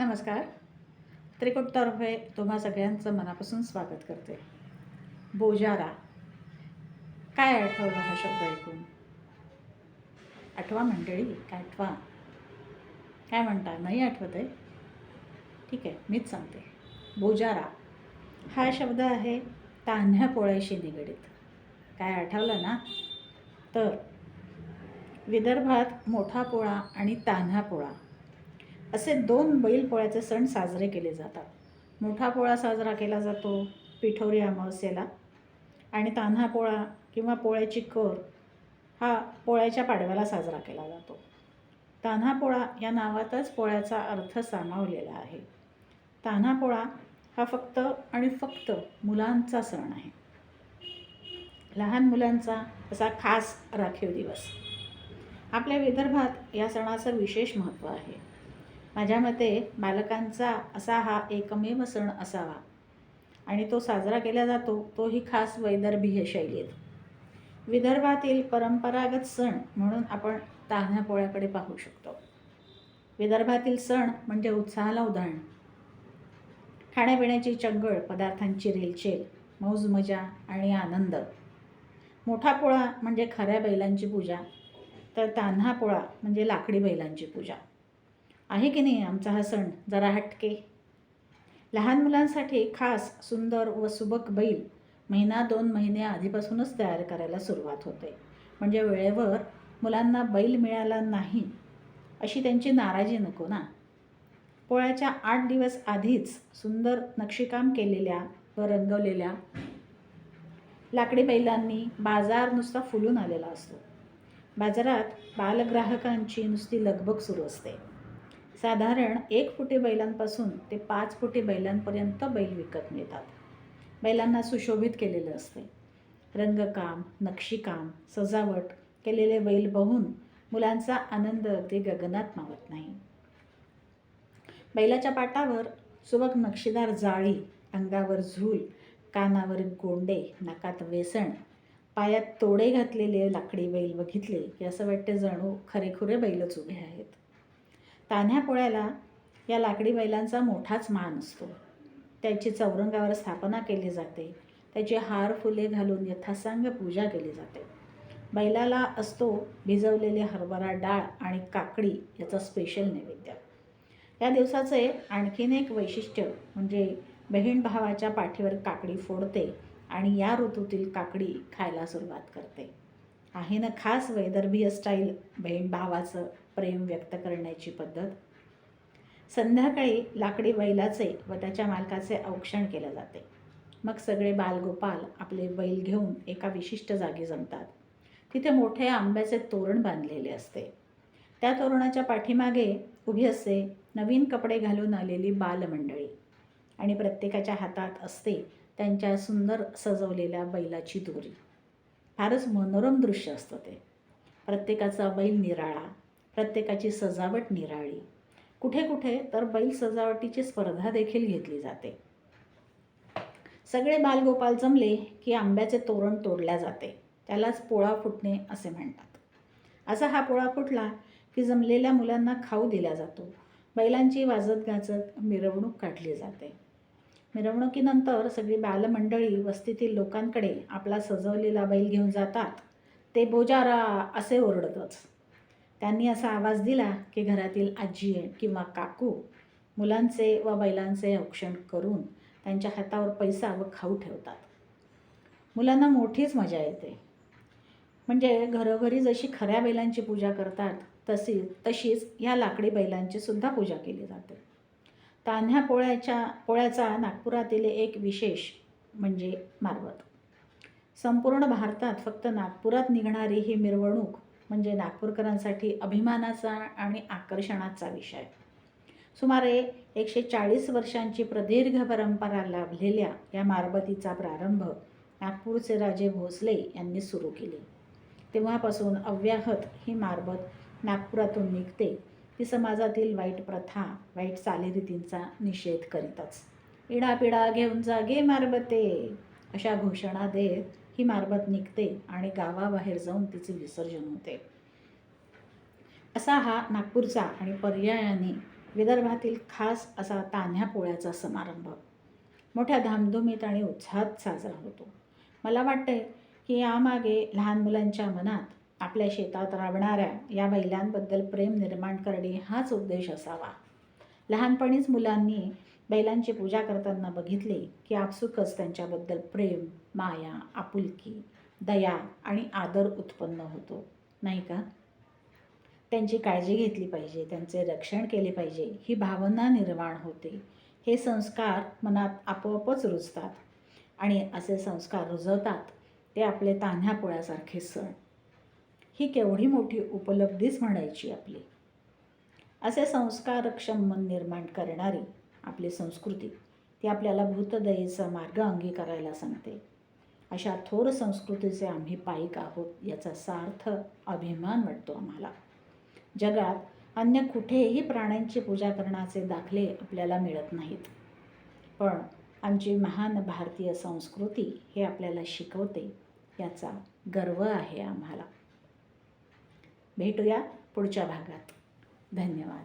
नमस्कार. त्रिकुटतर्फे तुम्हा सगळ्यांचं मनापासून स्वागत करते. बोजारा. काय आठवलं हा शब्द ऐकून? आठवा मंडळी काय आठवा. काय म्हणता? नाही आठवत आहे? ठीक आहे मीच सांगते. बोजारा. हा शब्द आहे तान्ह्या पोळ्याशी निगडीत. काय आठवलं ना? तर विदर्भात मोठा पोळा आणि तान्हा पोळा. असे दोन बैलपोळ्याचे सण साजरे केले जातात. मोठा पोळा साजरा केला जातो पिठोरी अमावस्येला. आणि तान्हा पोळा किंवा पोळ्याची कर हा पोळ्याच्या पाडव्याला साजरा केला जातो. तान्हा पोळा या नावातच पोळ्याचा अर्थ सामावलेला आहे. तान्हा पोळा हा फक्त आणि फक्त मुलांचा सण आहे. लहान मुलांचा असा खास राखीव दिवस. आपल्या विदर्भात या सणाचं विशेष महत्त्व आहे. माझ्या मते बालकांचा असा हा एकमेव सण असावा. आणि तो साजरा केला जातो तोही खास वैदर्भीय शैलीत. विदर्भातील परंपरागत सण म्हणून आपण तान्ह्या पोळ्याकडे पाहू शकतो. विदर्भातील सण म्हणजे उत्साहाला उदाहरण. खाण्यापिण्याची चंगळ पदार्थांची रेलचेल मौज मजा आणि आनंद. मोठा पोळा म्हणजे खऱ्या बैलांची पूजा तर तान्हा पोळा म्हणजे लाकडी बैलांची पूजा. आहे की नाही आमचा हा सण? जरा हटके. लहान मुलांसाठी खास सुंदर व सुबक बैल महिना दोन महिने आधीपासूनच तयार करायला सुरुवात होते. म्हणजे वेळेवर मुलांना बैल मिळाला नाही अशी त्यांची नाराजी नको ना. पोळ्याच्या आठ दिवस आधीच सुंदर नक्षीकाम केलेल्या व रंगवलेल्या लाकडी बैलांनी बाजार नुसता फुलून आलेला असतो. बाजारात बालग्राहकांची नुसती लगबग सुरू असते. साधारण एक फुटी बैलांपासून ते पाच फुटी बैलांपर्यंत बैल विकत मिळतात बैलांना सुशोभित केलेलं असते. रंगकाम नक्षीकाम सजावट केलेले बैल बघून मुलांचा आनंद अगदी गगनात मावत नाही. बैलाच्या पाटावर सुबक नक्षीदार जाळी अंगावर झूल कानावर गोंडे नाकात वेसण पायात तोडे घातलेले लाकडी बैल बघितले की असं वाटते जणू खरेखुरे बैलच उभे आहेत. तान्ह्या पोळ्याला या लाकडी बैलांचा मोठाच मान असतो. त्याची चौरंगावर स्थापना केली जाते. त्याची हार फुले घालून यथासांग पूजा केली जाते. बैलाला असतो भिजवलेले हरभरा डाळ आणि काकडी याचा स्पेशल नैवेद्य. या दिवसाचे आणखीन एक वैशिष्ट्य म्हणजे बहीण भावाच्या पाठीवर काकडी फोडते आणि या ऋतूतील काकडी खायला सुरुवात करते. आहे ना खास वैदर्भीय स्टाईल बहीण भावाचं प्रेम व्यक्त करण्याची पद्धत. संध्याकाळी लाकडी बैलाचे व त्याच्या मालकाचे औक्षण केले जाते. मग सगळे बालगोपाल आपले बैल घेऊन एका विशिष्ट जागी जमतात. तिथे मोठे आंब्याचे तोरण बांधलेले असते. त्या तोरणाच्या पाठीमागे उभी असते नवीन कपडे घालून आलेली बालमंडळी. आणि प्रत्येकाच्या हातात असते त्यांच्या सुंदर सजवलेल्या बैलाची दोरी. फारच मनोरम दृश्य असतं ते. प्रत्येकाचा बैल निराळा प्रत्येकाची सजावट निराळी. कुठे कुठे तर बैल सजावटीची स्पर्धा देखील घेतली जाते. सगळे बालगोपाल जमले की आंब्याचे तोरण तोडल्या जाते. त्यालाच पोळा फुटणे असे म्हणतात. असा हा पोळा फुटला की जमलेल्या मुलांना खाऊ दिला जातो. बैलांची वाजत गाजत मिरवणूक काढली जाते. मिरवणुकीनंतर सगळी बालमंडळी वस्तीतील लोकांकडे आपला सजवलेला बैल घेऊन जातात. ते बोजारा असे ओरडतच. त्यांनी असा आवाज दिला की घरातील आजी किंवा काकू मुलांचे व बैलांचे औक्षण करून त्यांच्या हातावर पैसा व खाऊ ठेवतात. मुलांना मोठीच मजा येते. म्हणजे घरोघरी जशी खऱ्या बैलांची पूजा करतात तशी तशीच ह्या लाकडी बैलांची सुद्धा पूजा केली जाते. तान्ह्या पोळ्याच्या पोळ्याचा नागपुरातील एक विशेष म्हणजे मारवत. संपूर्ण भारतात फक्त नागपुरात निघणारी ही मिरवणूक म्हणजे नागपूरकरांसाठी अभिमानाचा आणि आकर्षणाचा विषय. सुमारे एकशे चाळीस वर्षांची प्रदीर्घ परंपरा लाभलेल्या या मारबतीचा प्रारंभ नागपूरचे राजे भोसले यांनी सुरू केली. तेव्हापासून अव्याहत ही मारबत नागपुरातून निघते ती समाजातील वाईट प्रथा वाईट चालीरीतींचा निषेध करीतच. इडापिडा घेऊन जागे मारबते अशा घोषणा देत ही मारबत निघते आणि गावाबाहेर जाऊन तिचे विसर्जन होते. असा हा नागपूरचा आणि पर्यायाने विदर्भातील खास असा तान्ह्या पोळ्याचा समारंभ. मोठ्या धामधुमीत आणि उत्साहात साजरा होतो. मला वाटते की यामागे लहान मुलांच्या मनात आपल्या शेतात राबणाऱ्या या बैलांबद्दल प्रेम निर्माण करणे हाच उद्देश असावा. लहानपणीच मुलांनी बैलांची पूजा करताना बघितले की आपसुकच त्यांच्याबद्दल प्रेम माया आपुलकी दया आणि आदर उत्पन्न होतो. नाही का? त्यांची काळजी घेतली पाहिजे त्यांचे रक्षण केले पाहिजे ही भावना निर्माण होते. हे संस्कार मनात आपोआपच रुजतात आणि असे संस्कार रुजवतात ते आपले तान्ह्या पोळ्यासारखे सण. ही केवढी मोठी उपलब्धीच म्हणायची आपली. असे संस्कारक्षम मन निर्माण करणारी आपली संस्कृती ती आपल्याला भूतदयेचा मार्ग अंगीकारायला सांगते. अशा थोर संस्कृतीचे आम्ही पायिक आहोत याचा सार्थ अभिमान वाटतो आम्हाला. जगात अन्य कुठेही प्राण्यांची पूजा करण्याचे दाखले आपल्याला मिळत नाहीत. पण आमची महान भारतीय संस्कृती हे आपल्याला शिकवते याचा गर्व आहे आम्हाला. भेटूया पुढच्या भागात. धन्यवाद.